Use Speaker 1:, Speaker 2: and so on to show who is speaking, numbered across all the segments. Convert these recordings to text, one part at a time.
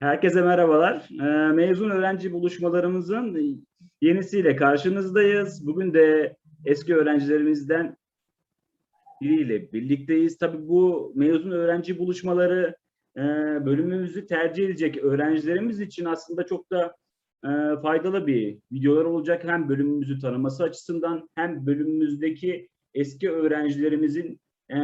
Speaker 1: Herkese merhabalar. Ee, Mezun öğrenci buluşmalarımızın yenisiyle karşınızdayız. Bugün de eski öğrencilerimizden biriyle birlikteyiz. Tabii bu mezun öğrenci buluşmaları e, bölümümüzü tercih edecek öğrencilerimiz için aslında çok da e, faydalı bir videolar olacak. Hem bölümümüzü tanıması açısından hem bölümümüzdeki eski öğrencilerimizin e,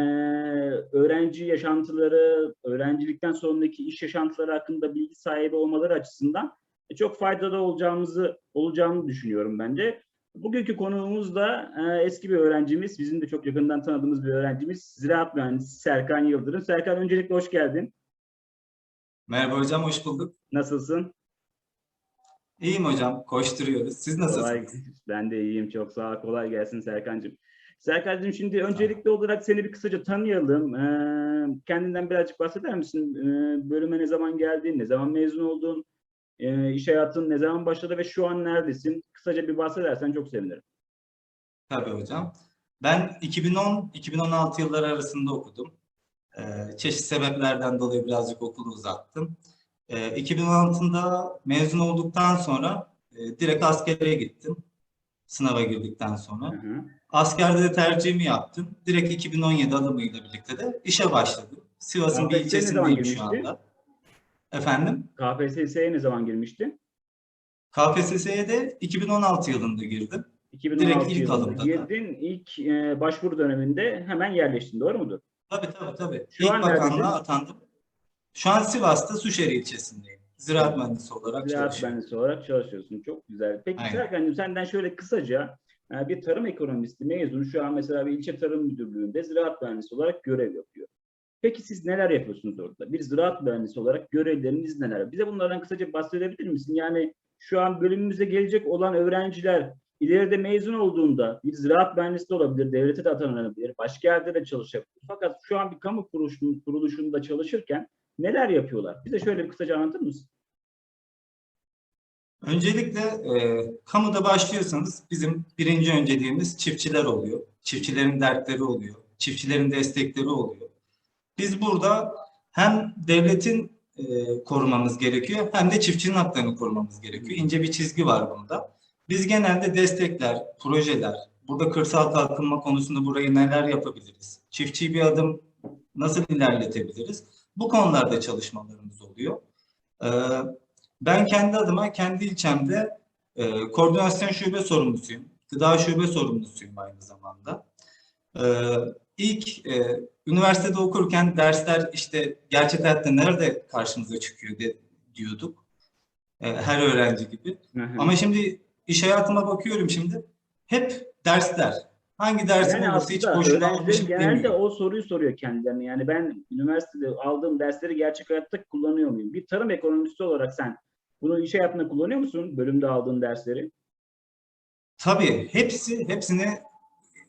Speaker 1: öğrenci yaşantıları, öğrencilikten sonraki iş yaşantıları hakkında bilgi sahibi olmaları açısından e, çok faydalı olacağımızı olacağını düşünüyorum bence. Bugünkü konuğumuz da e, eski bir öğrencimiz, bizim de çok yakından tanıdığımız bir öğrencimiz, ziraat mühendisi Serkan Yıldırım. Serkan öncelikle hoş geldin.
Speaker 2: Merhaba hocam, hoş bulduk.
Speaker 1: Nasılsın?
Speaker 2: İyiyim hocam, koşturuyoruz. Siz nasılsınız?
Speaker 1: Kolay, ben de iyiyim, çok sağ ol. Kolay gelsin Serkan'cığım. Serkan'cığım şimdi öncelikli olarak seni bir kısaca tanıyalım. Ee, kendinden birazcık bahseder misin? Ee, bölüme ne zaman geldin, ne zaman mezun oldun, ee, iş hayatın ne zaman başladı ve şu an neredesin? Kısaca bir bahsedersen çok sevinirim.
Speaker 2: Tabii hocam. Ben 2010-2016 yılları arasında okudum. Ee, çeşitli sebeplerden dolayı birazcık okulu uzattım. Ee, 2016'da mezun olduktan sonra e, direkt askere gittim. Sınava girdikten
Speaker 1: Hı
Speaker 2: sonra.
Speaker 1: hı.
Speaker 2: Askerde de tercihimi yaptım. Direkt 2017 alımıyla birlikte de işe başladım. Sivas'ın bir ilçesindeyim şu anda. Efendim?
Speaker 1: KPSS'ye ne zaman girmiştin?
Speaker 2: KPSS'ye de 2016 yılında girdim.
Speaker 1: 2016
Speaker 2: ilk
Speaker 1: yılında
Speaker 2: alımda da.
Speaker 1: girdin. İlk e, başvuru döneminde hemen yerleştin, doğru mudur?
Speaker 2: Tabii tabii tabii.
Speaker 1: Şu
Speaker 2: İlk
Speaker 1: an
Speaker 2: bakanlığa
Speaker 1: neredesin?
Speaker 2: atandım. Şu an Sivas'ta Suşehir ilçesindeyim. Ziraat mühendisi olarak
Speaker 1: Ziraat mühendisi olarak çalışıyorsun. Çok güzel. Peki
Speaker 2: Aynen.
Speaker 1: Serkan'cığım senden şöyle kısaca e, bir tarım ekonomisti mezunu şu an mesela bir ilçe tarım müdürlüğünde ziraat mühendisi olarak görev yapıyor. Peki siz neler yapıyorsunuz orada? Bir ziraat mühendisi olarak görevleriniz neler? Bize bunlardan kısaca bahsedebilir misin? Yani şu an bölümümüze gelecek olan öğrenciler ileride mezun olduğunda bir ziraat mühendisi de olabilir, devlete de atanabilir, başka yerde de çalışabilir. Fakat şu an bir kamu kuruluşun- kuruluşunda çalışırken neler yapıyorlar? Bize şöyle bir kısaca anlatır mısın?
Speaker 2: Öncelikle e, kamuda başlıyorsanız bizim birinci önceliğimiz çiftçiler oluyor. Çiftçilerin dertleri oluyor. Çiftçilerin destekleri oluyor. Biz burada hem devletin e, korumamız gerekiyor hem de çiftçinin haklarını korumamız gerekiyor. İnce bir çizgi var bunda. Biz genelde destekler, projeler, burada kırsal kalkınma konusunda burayı neler yapabiliriz? Çiftçiyi bir adım nasıl ilerletebiliriz? Bu konularda çalışmalarımız oluyor. Ee, ben kendi adıma, kendi ilçemde e, koordinasyon şube sorumlusuyum. Gıda şube sorumlusuyum aynı zamanda. Ee, ilk e, üniversitede okurken dersler işte gerçek hayatta nerede karşımıza çıkıyor de, diyorduk. E, her öğrenci gibi. Ama şimdi iş hayatıma bakıyorum şimdi. Hep dersler. Hangi dersim
Speaker 1: Yani
Speaker 2: olursa hiç boşuna almışım
Speaker 1: genelde
Speaker 2: demiyor.
Speaker 1: o soruyu soruyor kendilerine. Yani ben üniversitede aldığım dersleri gerçek hayatta kullanıyor muyum? Bir tarım ekonomisti olarak sen bunu iş hayatında kullanıyor musun? Bölümde aldığın dersleri.
Speaker 2: Tabii hepsi hepsini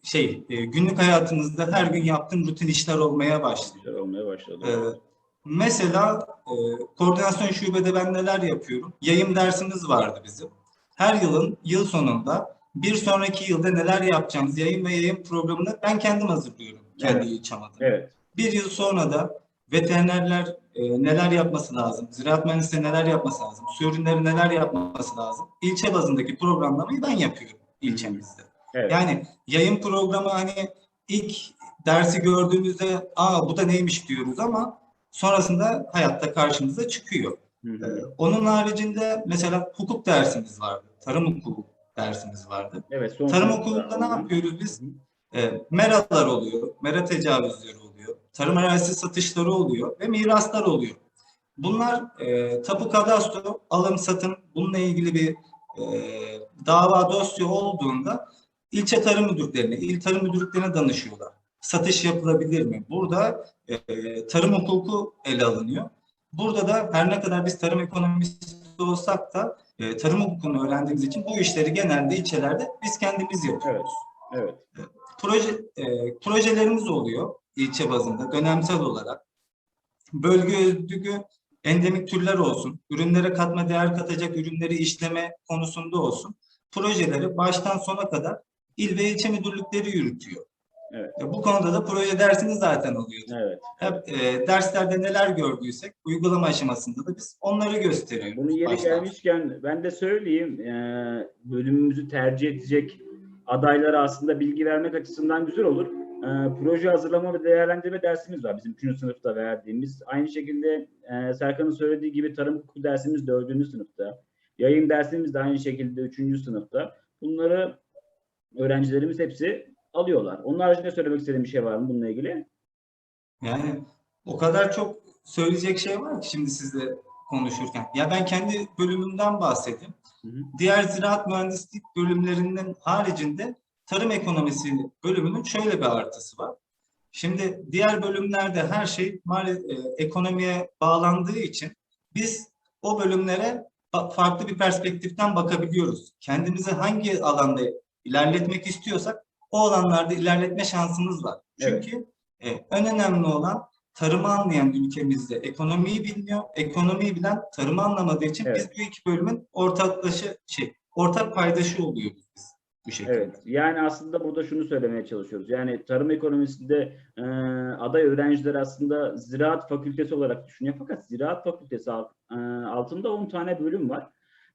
Speaker 2: şey e, günlük hayatınızda her gün yaptığım rutin işler olmaya başlıyor.
Speaker 1: Güzel olmaya başladı.
Speaker 2: Ee, mesela e, koordinasyon şubede ben neler yapıyorum? Yayım dersimiz vardı bizim. Her yılın yıl sonunda bir sonraki yılda neler yapacağımız yayın ve yayın programını ben kendim hazırlıyorum. Kendi
Speaker 1: Evet.
Speaker 2: ilçem adına.
Speaker 1: Evet.
Speaker 2: Bir yıl sonra da veterinerler e, neler yapması lazım, ziraat mühendisleri neler yapması lazım, su ürünleri neler yapması lazım. İlçe bazındaki programlamayı ben yapıyorum ilçemizde.
Speaker 1: Evet.
Speaker 2: Yani yayın programı hani ilk dersi gördüğümüzde aa bu da neymiş diyoruz ama sonrasında hayatta karşımıza çıkıyor.
Speaker 1: Hı
Speaker 2: Ee,
Speaker 1: hı.
Speaker 2: onun haricinde mesela hukuk dersimiz vardı. Tarım hukuku dersimiz vardı.
Speaker 1: Evet. Son
Speaker 2: Tarım hukukunda ne yapıyoruz biz? E, meralar oluyor, mera tecavüzleri oluyor, tarım arazisi satışları oluyor ve miraslar oluyor. Bunlar e, tapu kadastro, alım satım bununla ilgili bir e, dava dosya olduğunda ilçe tarım müdürlüklerine, il tarım müdürlüklerine danışıyorlar. Satış yapılabilir mi? Burada e, tarım hukuku ele alınıyor. Burada da her ne kadar biz tarım ekonomisti olsak da e, tarım hukukunu öğrendiğimiz için bu işleri genelde ilçelerde biz kendimiz yapıyoruz
Speaker 1: Evet.
Speaker 2: proje e, projelerimiz oluyor ilçe bazında dönemsel olarak. Bölge özgü endemik türler olsun, ürünlere katma değer katacak ürünleri işleme konusunda olsun. Projeleri baştan sona kadar il ve ilçe müdürlükleri yürütüyor.
Speaker 1: Evet.
Speaker 2: E, Bu konuda da proje dersiniz zaten oluyordu.
Speaker 1: Evet.
Speaker 2: Hep e, derslerde neler gördüysek uygulama aşamasında da biz onları gösteriyoruz.
Speaker 1: Bunu yeri
Speaker 2: baştan.
Speaker 1: gelmişken ben de söyleyeyim. eee, bölümümüzü tercih edecek adaylara aslında bilgi vermek açısından güzel olur. Eee, proje hazırlama ve değerlendirme dersimiz var bizim 3. sınıfta verdiğimiz. Aynı şekilde eee, Serkan'ın söylediği gibi tarım hukuku dersimiz 4. sınıfta. Yayın dersimiz de aynı şekilde 3. sınıfta. Bunları öğrencilerimiz hepsi alıyorlar. Onun haricinde söylemek istediğim bir şey var mı bununla ilgili?
Speaker 2: Yani o kadar çok söyleyecek şey var ki şimdi sizle konuşurken. Ya ben kendi bölümümden bahsedeyim.
Speaker 1: Hı hı.
Speaker 2: Diğer ziraat mühendislik bölümlerinden haricinde tarım ekonomisi bölümünün şöyle bir artısı var. Şimdi diğer bölümlerde her şey maalesef e, ekonomiye bağlandığı için biz o bölümlere farklı bir perspektiften bakabiliyoruz. Kendimizi hangi alanda ilerletmek istiyorsak o alanlarda ilerletme şansımız var.
Speaker 1: Evet.
Speaker 2: Çünkü e, en önemli olan tarımı anlayan ülkemizde ekonomiyi bilmiyor. Ekonomiyi bilen tarımı anlamadığı için
Speaker 1: Evet.
Speaker 2: biz bu iki bölümün ortaklışı şey ortak paydaşı oluyoruz biz bu şekilde.
Speaker 1: Evet, yani aslında burada şunu söylemeye çalışıyoruz. Yani tarım ekonomisinde e, aday öğrenciler aslında ziraat fakültesi olarak düşünüyor. Fakat ziraat fakültesi alt- e, altında 10 tane bölüm var.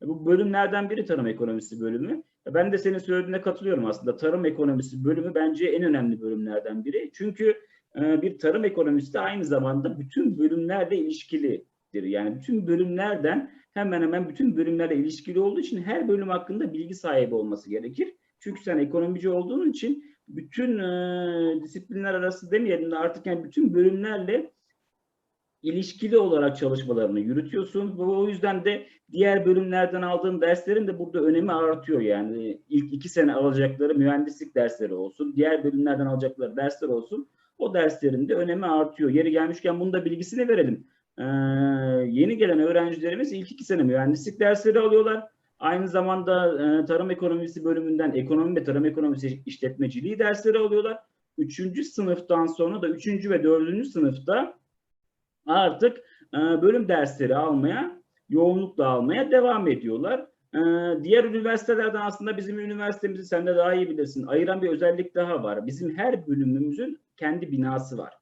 Speaker 1: E, Bu bölümlerden biri tarım ekonomisi bölümü. E, Ben de senin söylediğine katılıyorum aslında. Tarım ekonomisi bölümü bence en önemli bölümlerden biri. Çünkü e, bir tarım ekonomisi de aynı zamanda bütün bölümlerle ilişkilidir. Yani bütün bölümlerden hemen hemen bütün bölümlerle ilişkili olduğu için her bölüm hakkında bilgi sahibi olması gerekir. Çünkü sen ekonomici olduğun için bütün e, disiplinler arası demeyelim de artık yani bütün bölümlerle ilişkili olarak çalışmalarını yürütüyorsun. Ve o yüzden de diğer bölümlerden aldığın derslerin de burada önemi artıyor. Yani ilk iki sene alacakları mühendislik dersleri olsun, diğer bölümlerden alacakları dersler olsun. O derslerin de önemi artıyor. Yeri gelmişken bunun da bilgisini verelim. Ee, yeni gelen öğrencilerimiz ilk iki sene mühendislik dersleri alıyorlar. Aynı zamanda e, tarım ekonomisi bölümünden ekonomi ve tarım ekonomisi işletmeciliği dersleri alıyorlar. Üçüncü sınıftan sonra da üçüncü ve dördüncü sınıfta artık e, bölüm dersleri almaya, yoğunlukla almaya devam ediyorlar. E, diğer üniversitelerden aslında bizim üniversitemizi sen de daha iyi bilirsin. Ayıran bir özellik daha var. Bizim her bölümümüzün kendi binası var.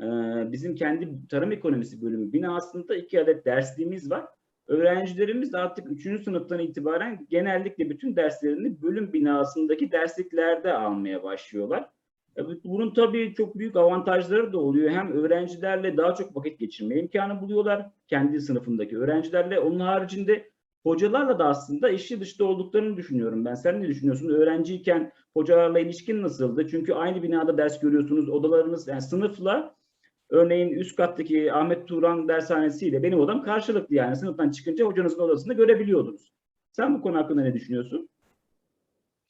Speaker 1: E, bizim kendi tarım ekonomisi bölümü binasında iki adet dersliğimiz var. Öğrencilerimiz de artık 3. sınıftan itibaren genellikle bütün derslerini bölüm binasındaki dersliklerde almaya başlıyorlar. Bu- Bunun tabii çok büyük avantajları da oluyor. Hem öğrencilerle daha çok vakit geçirme imkanı buluyorlar. Kendi sınıfındaki öğrencilerle. Onun haricinde hocalarla da aslında işi dışta olduklarını düşünüyorum ben. Sen ne düşünüyorsun? Öğrenciyken hocalarla ilişkin nasıldı? Çünkü aynı binada ders görüyorsunuz. Odalarınız yani sınıfla Örneğin üst kattaki Ahmet Turan dershanesiyle benim odam karşılıklı yani sınıftan çıkınca hocanızın odasında görebiliyordunuz. Sen bu konu hakkında ne düşünüyorsun?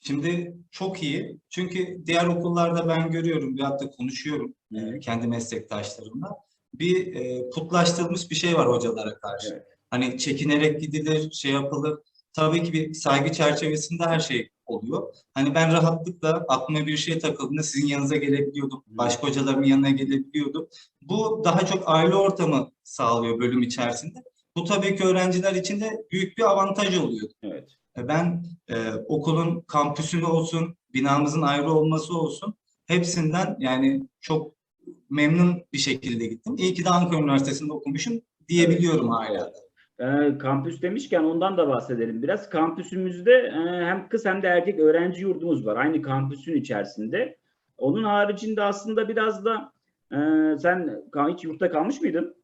Speaker 2: Şimdi çok iyi. Çünkü diğer okullarda ben görüyorum veyahut da konuşuyorum e, kendi meslektaşlarımla. Bir e, putlaştırılmış bir şey var hocalara karşı.
Speaker 1: Evet.
Speaker 2: Hani çekinerek gidilir, şey yapılır. Tabii ki bir saygı çerçevesinde her şey oluyor. Hani ben rahatlıkla aklıma bir şey takıldığında sizin yanınıza gelebiliyordum. Başka hocalarımın yanına gelebiliyordum. Bu daha çok aile ortamı sağlıyor bölüm içerisinde. Bu tabii ki öğrenciler için de büyük bir avantaj oluyor.
Speaker 1: Evet.
Speaker 2: E, Ben e, okulun kampüsünü olsun, binamızın ayrı olması olsun hepsinden yani çok memnun bir şekilde gittim. İyi ki de Ankara Üniversitesi'nde okumuşum diyebiliyorum hala. da.
Speaker 1: Ee, kampüs demişken ondan da bahsedelim biraz. Kampüsümüzde e, hem kız hem de erkek öğrenci yurdumuz var. Aynı kampüsün içerisinde. Onun haricinde aslında biraz da e, sen hiç yurtta kalmış mıydın?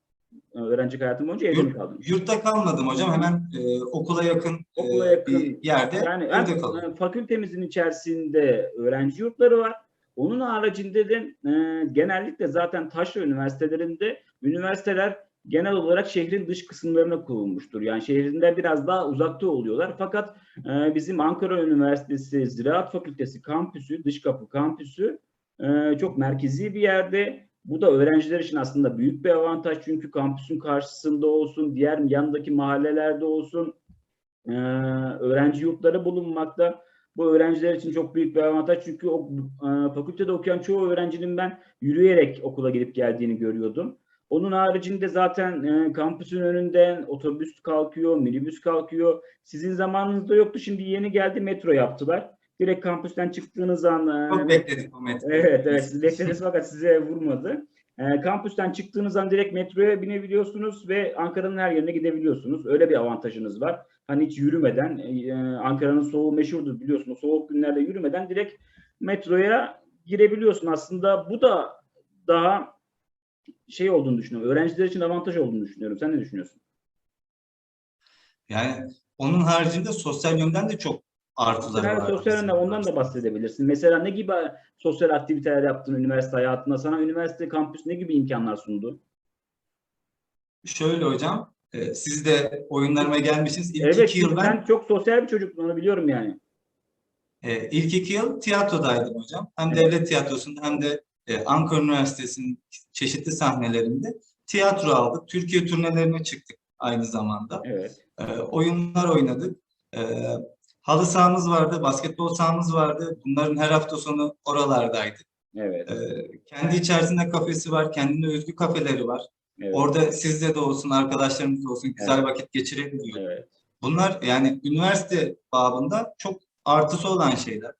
Speaker 1: Ee, Öğrenci hayatın boyunca evde mi kaldın?
Speaker 2: Yurtta kalmadım hocam. Hemen e, okula yakın, e,
Speaker 1: Okula yakın.
Speaker 2: bir yerde
Speaker 1: Yani
Speaker 2: evde kaldım.
Speaker 1: e, fakültemizin içerisinde öğrenci yurtları var. Onun haricinde de e, genellikle zaten taşra üniversitelerinde üniversiteler genel olarak şehrin dış kısımlarına kurulmuştur. Yani şehrinden biraz daha uzakta oluyorlar. Fakat e, bizim Ankara Üniversitesi Ziraat Fakültesi kampüsü, dış kapı kampüsü e, çok merkezi bir yerde. Bu da öğrenciler için aslında büyük bir avantaj çünkü kampüsün karşısında olsun, diğer yandaki mahallelerde olsun e, öğrenci yurtları bulunmakta. Bu öğrenciler için çok büyük bir avantaj çünkü o e, fakültede okuyan çoğu öğrencinin ben yürüyerek okula gidip geldiğini görüyordum. Onun haricinde zaten e, kampüsün önünden otobüs kalkıyor, minibüs kalkıyor. Sizin zamanınızda yoktu. Şimdi yeni geldi metro yaptılar. Direkt kampüsten çıktığınız an e,
Speaker 2: Çok bekledik bu metni.
Speaker 1: Evet, evet. Siz beklediniz fakat size vurmadı. Ee, kampüsten çıktığınız an direkt metroya binebiliyorsunuz ve Ankara'nın her yerine gidebiliyorsunuz. Öyle bir avantajınız var. Hani hiç yürümeden, e, Ankara'nın soğuğu meşhurdur biliyorsunuz. Soğuk günlerde yürümeden direkt metroya girebiliyorsun. Aslında bu da daha şey olduğunu düşünüyorum. Öğrenciler için avantaj olduğunu düşünüyorum. Sen ne düşünüyorsun?
Speaker 2: Yani onun haricinde sosyal yönden de çok artıları var.
Speaker 1: sosyal ondan da bahsedebilirsin. Mesela ne gibi sosyal aktiviteler yaptın üniversite hayatında? Sana üniversite kampüs ne gibi imkanlar sundu?
Speaker 2: Şöyle hocam, e, siz de oyunlarıma gelmişsiniz. İlk
Speaker 1: Evet,
Speaker 2: iki yıl ben
Speaker 1: sen çok sosyal bir çocuktun onu biliyorum yani.
Speaker 2: e, ilk iki yıl tiyatrodaydım hocam. Hem
Speaker 1: Evet.
Speaker 2: devlet tiyatrosunda hem de e, Ankara Üniversitesi'nin çeşitli sahnelerinde tiyatro aldık. Türkiye turnelerine çıktık aynı zamanda.
Speaker 1: Evet.
Speaker 2: E, oyunlar oynadık. E, halı sahamız vardı, basketbol sahamız vardı. Bunların her hafta sonu oralardaydık.
Speaker 1: Evet.
Speaker 2: E, kendi içerisinde kafesi var, kendine özgü kafeleri var.
Speaker 1: Evet.
Speaker 2: Orada sizle de olsun, arkadaşlarımız da olsun güzel
Speaker 1: Evet.
Speaker 2: vakit geçirebiliyor.
Speaker 1: Evet.
Speaker 2: Bunlar yani üniversite babında çok artısı olan şeyler.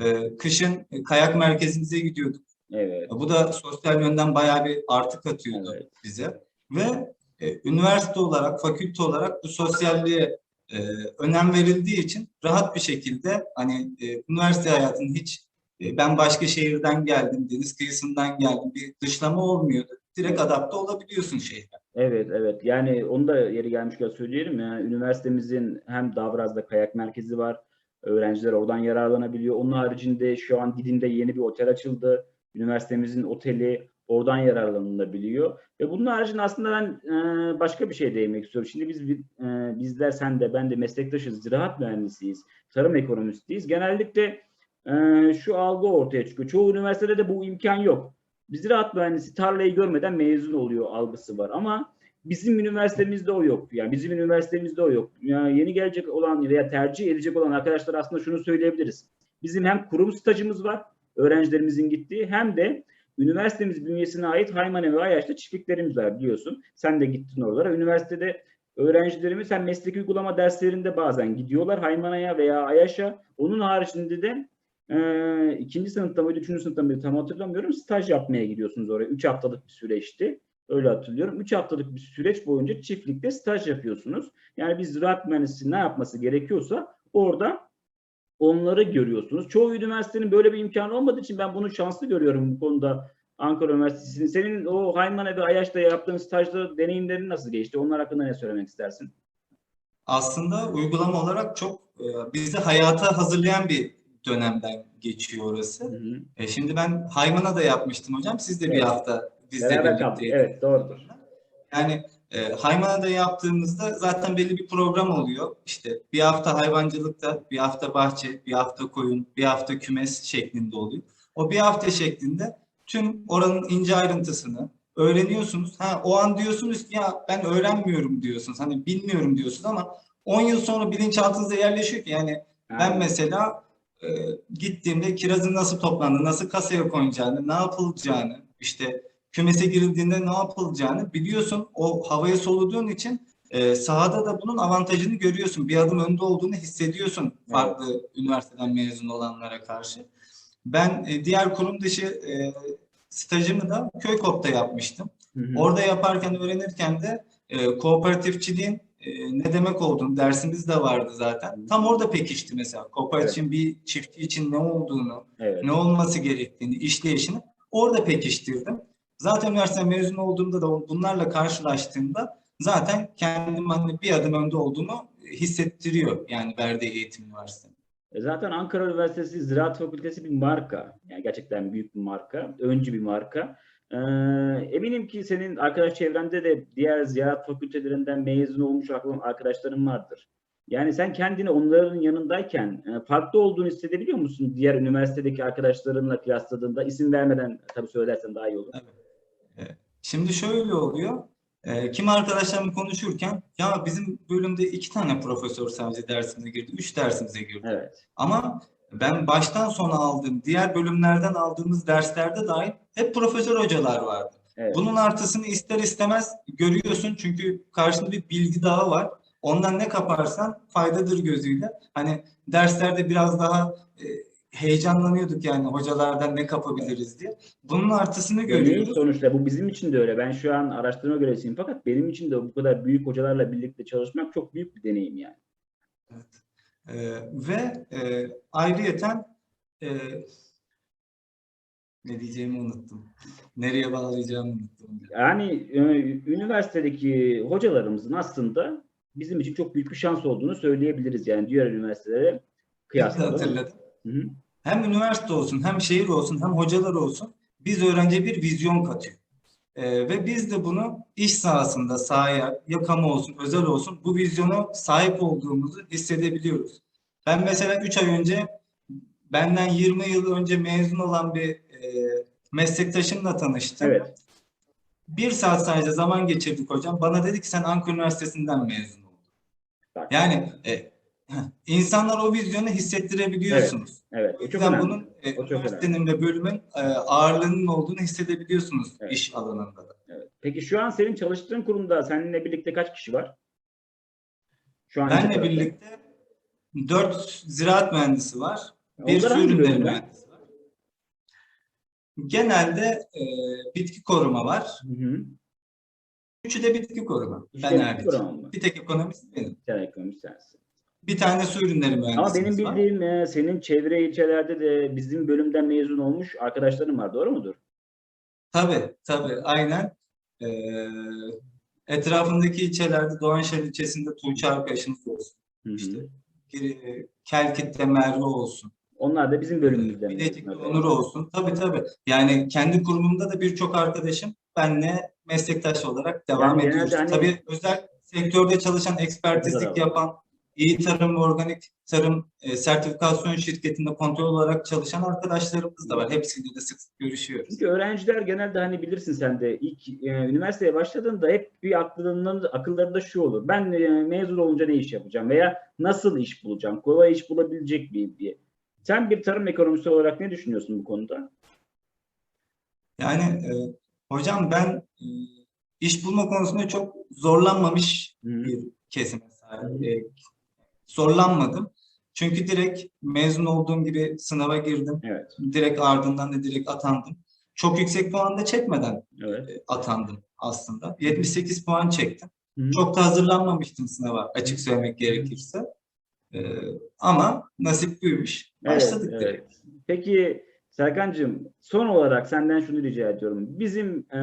Speaker 2: Ee, kışın kayak merkezimize gidiyorduk.
Speaker 1: Evet.
Speaker 2: Bu da sosyal yönden bayağı bir artı katıyordu
Speaker 1: Evet.
Speaker 2: bize. Ve e, üniversite olarak, fakülte olarak bu sosyalliğe e, önem verildiği için rahat bir şekilde hani e, üniversite hayatının hiç e, ben başka şehirden geldim, deniz kıyısından geldim bir dışlama olmuyordu. Direkt adapte olabiliyorsun şehre.
Speaker 1: Evet, evet. Yani onu da yeri gelmişken söyleyelim. Yani üniversitemizin hem Davraz'da kayak merkezi var. Öğrenciler oradan yararlanabiliyor. Onun haricinde şu an Didim'de yeni bir otel açıldı. Üniversitemizin oteli oradan yararlanılabiliyor. Ve bunun haricinde aslında ben e, başka bir şey değinmek istiyorum. Şimdi biz e, bizler sen de ben de meslektaşız, ziraat mühendisiyiz, tarım ekonomistiyiz. Genellikle e, şu algı ortaya çıkıyor. Çoğu üniversitede de bu imkan yok. Bir ziraat mühendisi tarlayı görmeden mezun oluyor algısı var ama bizim üniversitemizde o yok. Yani bizim üniversitemizde o yok. Yani yeni gelecek olan veya tercih edecek olan arkadaşlar aslında şunu söyleyebiliriz. Bizim hem kurum stajımız var, öğrencilerimizin gittiği hem de üniversitemiz bünyesine ait Haymane ve Ayaş'ta çiftliklerimiz var biliyorsun. Sen de gittin oralara. Üniversitede öğrencilerimiz hem mesleki uygulama derslerinde bazen gidiyorlar Haymana'ya veya Ayaş'a. Onun haricinde de e, ikinci sınıfta mıydı, üçüncü sınıfta mıydı tam hatırlamıyorum. Staj yapmaya gidiyorsunuz oraya. Üç haftalık bir süreçti. Öyle hatırlıyorum. Üç haftalık bir süreç boyunca çiftlikte staj yapıyorsunuz. Yani biz ziraat mühendisinin ne yapması gerekiyorsa orada onları görüyorsunuz. Çoğu üniversitenin böyle bir imkanı olmadığı için ben bunu şanslı görüyorum bu konuda. Ankara Üniversitesi'nin. Senin o Haymane ve Ayaş'ta yaptığın stajda deneyimlerin nasıl geçti? Onlar hakkında ne söylemek istersin?
Speaker 2: aslında uygulama olarak çok e, bizi hayata hazırlayan bir dönemden geçiyor orası.
Speaker 1: Hı hı.
Speaker 2: E, şimdi ben Hayman'a da yapmıştım hocam. Siz de bir
Speaker 1: Evet.
Speaker 2: hafta bizle birlikteydiniz.
Speaker 1: Evet doğrudur.
Speaker 2: Yani e, Haymana'da yaptığımızda zaten belli bir program oluyor. İşte bir hafta hayvancılıkta, bir hafta bahçe, bir hafta koyun, bir hafta kümes şeklinde oluyor. O bir hafta şeklinde tüm oranın ince ayrıntısını öğreniyorsunuz. Ha, o an diyorsunuz ki ya ben öğrenmiyorum diyorsunuz. Hani bilmiyorum diyorsunuz ama 10 yıl sonra bilinçaltınıza yerleşiyor ki yani ben mesela e, gittiğimde kirazın nasıl toplandığını, nasıl kasaya konacağını, ne yapılacağını, işte kümese girildiğinde ne yapılacağını biliyorsun. O havayı soluduğun için e, sahada da bunun avantajını görüyorsun. Bir adım önde olduğunu hissediyorsun farklı üniversiteden mezun olanlara karşı. Ben e, diğer kurum dışı e, stajımı da Köykop'ta yapmıştım.
Speaker 1: Hı hı.
Speaker 2: Orada yaparken, öğrenirken de e, kooperatifçiliğin e, ne demek olduğunu, dersimiz de vardı zaten. Tam orada pekişti mesela. Kooperatifin bir çiftçi için ne olduğunu,
Speaker 1: Evet.
Speaker 2: ne olması gerektiğini, işleyişini orada pekiştirdim. Zaten üniversite mezun olduğumda da bunlarla karşılaştığımda zaten kendim hani bir adım önde olduğumu hissettiriyor yani verdiği eğitim üniversitenin.
Speaker 1: E Zaten Ankara Üniversitesi Ziraat Fakültesi bir marka. Yani gerçekten büyük bir marka. Öncü bir marka. Ee, eminim ki senin arkadaş çevrende de diğer ziraat fakültelerinden mezun olmuş arkadaşların vardır. Yani sen kendini onların yanındayken e, farklı olduğunu hissedebiliyor musun diğer üniversitedeki arkadaşlarınla kıyasladığında? isim vermeden tabii söylersen daha iyi olur.
Speaker 2: Şimdi şöyle oluyor. E, kim arkadaşlarımla konuşurken ya bizim bölümde iki tane profesör sadece dersimize girdi, üç dersimize girdi.
Speaker 1: Evet.
Speaker 2: Ama ben baştan sona aldığım, diğer bölümlerden aldığımız derslerde dahi hep profesör hocalar vardı.
Speaker 1: Evet.
Speaker 2: Bunun artısını ister istemez görüyorsun çünkü karşında bir bilgi dağı var. Ondan ne kaparsan faydadır gözüyle. Hani derslerde biraz daha e, heyecanlanıyorduk yani hocalardan ne kapabiliriz diye. Bunun artısını görüyoruz.
Speaker 1: sonuçta bu bizim için de öyle. Ben şu an araştırma görevlisiyim fakat benim için de bu kadar büyük hocalarla birlikte çalışmak çok büyük bir deneyim yani.
Speaker 2: E, ve e, ayrıyeten e, ne diyeceğimi unuttum. Nereye bağlayacağımı unuttum.
Speaker 1: Yani e, üniversitedeki hocalarımızın aslında bizim için çok büyük bir şans olduğunu söyleyebiliriz yani diğer üniversitelere kıyasla.
Speaker 2: hatırladım.
Speaker 1: Hı hı.
Speaker 2: Hem üniversite olsun, hem şehir olsun, hem hocalar olsun biz öğrenciye bir vizyon katıyor. Ee, ve biz de bunu iş sahasında, sahaya, ya kamu olsun, özel olsun bu vizyona sahip olduğumuzu hissedebiliyoruz. Ben mesela 3 ay önce benden 20 yıl önce mezun olan bir e, meslektaşımla tanıştım.
Speaker 1: Evet.
Speaker 2: Bir saat sadece zaman geçirdik hocam. Bana dedi ki sen Ankara Üniversitesi'nden mezun oldun. Yani e, insanlar o vizyonu hissettirebiliyorsunuz.
Speaker 1: Evet. O
Speaker 2: O
Speaker 1: çok önemli.
Speaker 2: bunun e,
Speaker 1: çok
Speaker 2: üniversitenin ve bölümün e, ağırlığının olduğunu hissedebiliyorsunuz
Speaker 1: Evet.
Speaker 2: iş alanında da.
Speaker 1: Evet. Peki şu an senin çalıştığın kurumda seninle birlikte kaç kişi var? Şu an
Speaker 2: Benle birlikte dört ziraat mühendisi var. Bir
Speaker 1: Onlar
Speaker 2: su ürünleri mühendisi var. Genelde e, bitki koruma var.
Speaker 1: Hı hı.
Speaker 2: Üçü de bitki koruma.
Speaker 1: İşte
Speaker 2: ben
Speaker 1: bir program mı?
Speaker 2: Bir tek ekonomist benim.
Speaker 1: Sen ekonomist sensin.
Speaker 2: Bir tane su ürünleri mühendisimiz
Speaker 1: Ama benim bildiğim e, senin çevre ilçelerde de bizim bölümden mezun olmuş arkadaşların var. Doğru mudur?
Speaker 2: Tabii tabii aynen. E, etrafındaki ilçelerde Doğanşehir ilçesinde Tuğçe arkadaşımız olsun.
Speaker 1: Hı hı.
Speaker 2: İşte e, Kelkit'te Merve olsun.
Speaker 1: Onlar da bizim bölümümüzden.
Speaker 2: Bilecik'te
Speaker 1: mezun.
Speaker 2: Onur olsun. Tabii tabii. Yani kendi kurumumda da birçok arkadaşım benle meslektaş olarak devam
Speaker 1: Yani genelde
Speaker 2: ediyoruz.
Speaker 1: hani-
Speaker 2: Tabii özel sektörde çalışan, ekspertizlik yapan, iyi tarım ve organik tarım e, sertifikasyon şirketinde kontrol olarak çalışan arkadaşlarımız da var. Hepsiyle de sık sık görüşüyoruz.
Speaker 1: Çünkü öğrenciler genelde hani bilirsin sen de ilk e, üniversiteye başladığında hep bir akllarında, akıllarında şu olur. Ben e, mezun olunca ne iş yapacağım veya nasıl iş bulacağım? Kolay iş bulabilecek miyim diye. Sen bir tarım ekonomisti olarak ne düşünüyorsun bu konuda?
Speaker 2: Yani e, hocam ben e, iş bulma konusunda çok zorlanmamış
Speaker 1: Hı.
Speaker 2: bir kesime sahip. E, zorlanmadım. Çünkü direkt mezun olduğum gibi sınava girdim.
Speaker 1: Evet.
Speaker 2: Direkt ardından da direkt atandım. Çok yüksek puan da çekmeden
Speaker 1: Evet.
Speaker 2: e, atandım aslında. 78 puan çektim.
Speaker 1: Hı.
Speaker 2: Çok da hazırlanmamıştım sınava açık söylemek gerekirse. E, ama nasip buymuş. Başladık
Speaker 1: Evet,
Speaker 2: direkt.
Speaker 1: evet. Peki Serkan'cığım son olarak senden şunu rica ediyorum. Bizim eee,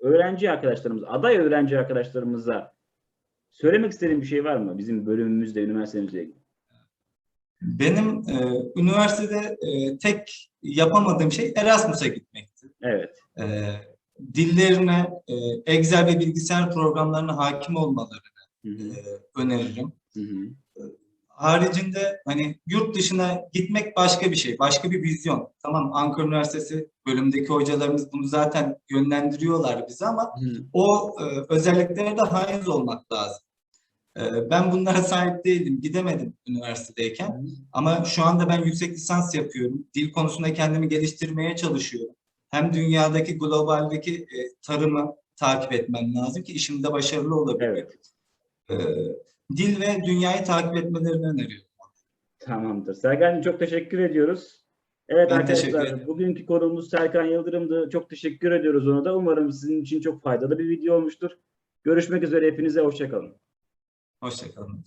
Speaker 1: öğrenci arkadaşlarımız, aday öğrenci arkadaşlarımıza söylemek istediğin bir şey var mı? Bizim bölümümüzde, üniversitemizle ilgili.
Speaker 2: Benim e, üniversitede e, tek yapamadığım şey Erasmus'a gitmekti.
Speaker 1: Evet.
Speaker 2: E, dillerine, e, Excel ve bilgisayar programlarına hakim olmalarını
Speaker 1: Hı
Speaker 2: e, öneririm.
Speaker 1: hı hı.
Speaker 2: Haricinde hani yurt dışına gitmek başka bir şey, başka bir vizyon. Tamam Ankara Üniversitesi bölümdeki hocalarımız bunu zaten yönlendiriyorlar bize ama
Speaker 1: Hı.
Speaker 2: o e, özelliklere de haiz olmak lazım. E, ben bunlara sahip değildim, gidemedim üniversitedeyken. Ama şu anda ben yüksek lisans yapıyorum. Dil konusunda kendimi geliştirmeye çalışıyorum. Hem dünyadaki, globaldeki e, tarımı takip etmem lazım ki işimde başarılı olabileyim.
Speaker 1: Evet.
Speaker 2: E, dil ve dünyayı takip etmelerini öneriyorum.
Speaker 1: Tamamdır. Serkan'cığım çok teşekkür ediyoruz. Evet
Speaker 2: Ben
Speaker 1: arkadaşlar bugünkü konuğumuz Serkan Yıldırım'dı. Çok teşekkür ediyoruz ona da. Umarım sizin için çok faydalı bir video olmuştur. Görüşmek üzere. Hepinize hoşçakalın.
Speaker 2: Hoşçakalın.